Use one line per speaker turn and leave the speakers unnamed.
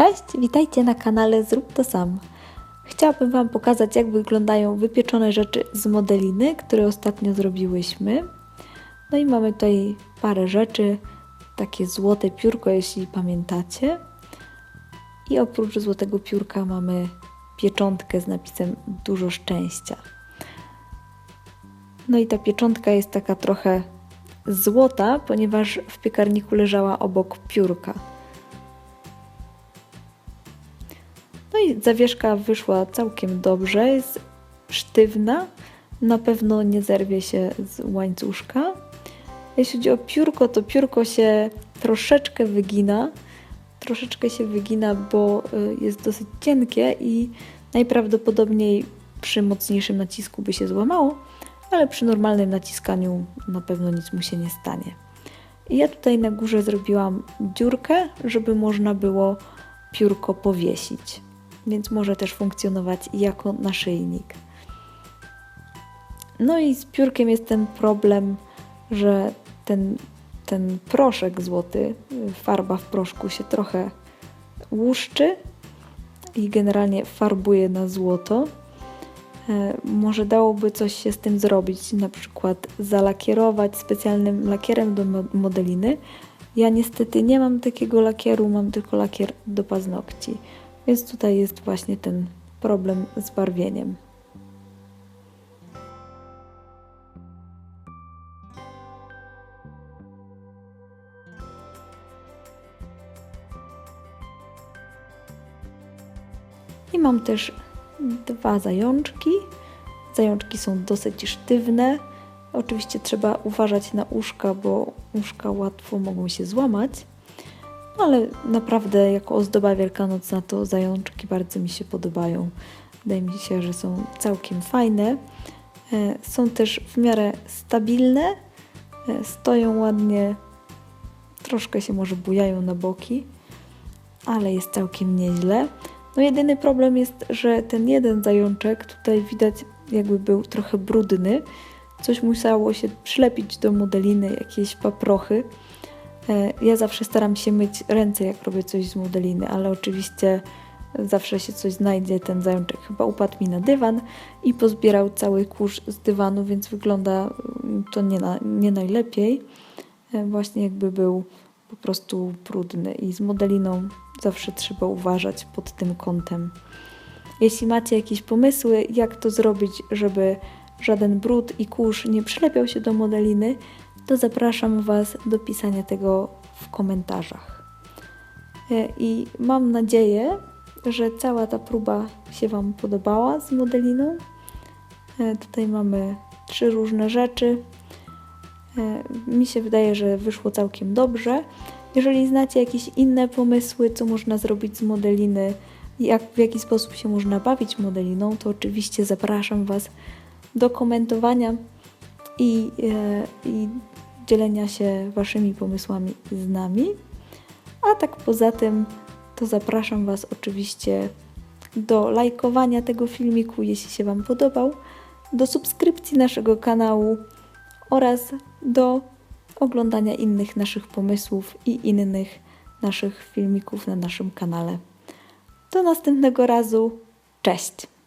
Cześć, witajcie na kanale Zrób to sam. Chciałabym Wam pokazać, jak wyglądają wypieczone rzeczy z modeliny, które ostatnio zrobiłyśmy. No i mamy tutaj parę rzeczy, takie złote piórko, jeśli pamiętacie. I oprócz złotego piórka mamy pieczątkę z napisem dużo szczęścia. No i ta pieczątka jest taka trochę złota, ponieważ w piekarniku leżała obok piórka. Zawieszka wyszła całkiem dobrze, jest sztywna, na pewno nie zerwie się z łańcuszka. Jeśli chodzi o piórko, to piórko się troszeczkę wygina. Troszeczkę się wygina, bo y, jest dosyć cienkie i najprawdopodobniej przy mocniejszym nacisku by się złamało, ale przy normalnym naciskaniu na pewno nic mu się nie stanie. I ja tutaj na górze zrobiłam dziurkę, żeby można było piórko powiesić więc może też funkcjonować jako naszyjnik. No i z piórkiem jest ten problem, że ten, ten proszek złoty, farba w proszku się trochę łuszczy i generalnie farbuje na złoto. E, może dałoby coś się z tym zrobić, na przykład zalakierować specjalnym lakierem do modeliny. Ja niestety nie mam takiego lakieru, mam tylko lakier do paznokci. Więc tutaj jest właśnie ten problem z barwieniem. I mam też dwa zajączki. Zajączki są dosyć sztywne. Oczywiście trzeba uważać na uszka, bo uszka łatwo mogą się złamać. No ale naprawdę jako ozdoba wielkanocna to zajączki bardzo mi się podobają. Wydaje mi się, że są całkiem fajne. E, są też w miarę stabilne, e, stoją ładnie, troszkę się może bujają na boki, ale jest całkiem nieźle. No jedyny problem jest, że ten jeden zajączek tutaj widać jakby był trochę brudny. Coś musiało się przylepić do modeliny, jakieś paprochy. E, ja zawsze staram się myć ręce, jak robię coś z modeliny, ale oczywiście zawsze się coś znajdzie. Ten zajączek chyba upadł mi na dywan i pozbierał cały kurz z dywanu, więc wygląda mm, to nie, na, nie najlepiej. E, właśnie jakby był po prostu brudny i z modeliną zawsze trzeba uważać pod tym kątem. Jeśli macie jakieś pomysły, jak to zrobić, żeby żaden brud i kurz nie przylepiał się do modeliny, to zapraszam Was do pisania tego w komentarzach. E, I mam nadzieję, że cała ta próba się Wam podobała z modeliną. E, tutaj mamy trzy różne rzeczy. E, mi się wydaje, że wyszło całkiem dobrze. Jeżeli znacie jakieś inne pomysły, co można zrobić z modeliny, jak, w jaki sposób się można bawić modeliną, to oczywiście zapraszam Was do komentowania i, i dzielenia się Waszymi pomysłami z nami. A tak poza tym, to zapraszam Was oczywiście do lajkowania tego filmiku, jeśli się Wam podobał, do subskrypcji naszego kanału oraz do oglądania innych naszych pomysłów i innych naszych filmików na naszym kanale. Do następnego razu. Cześć!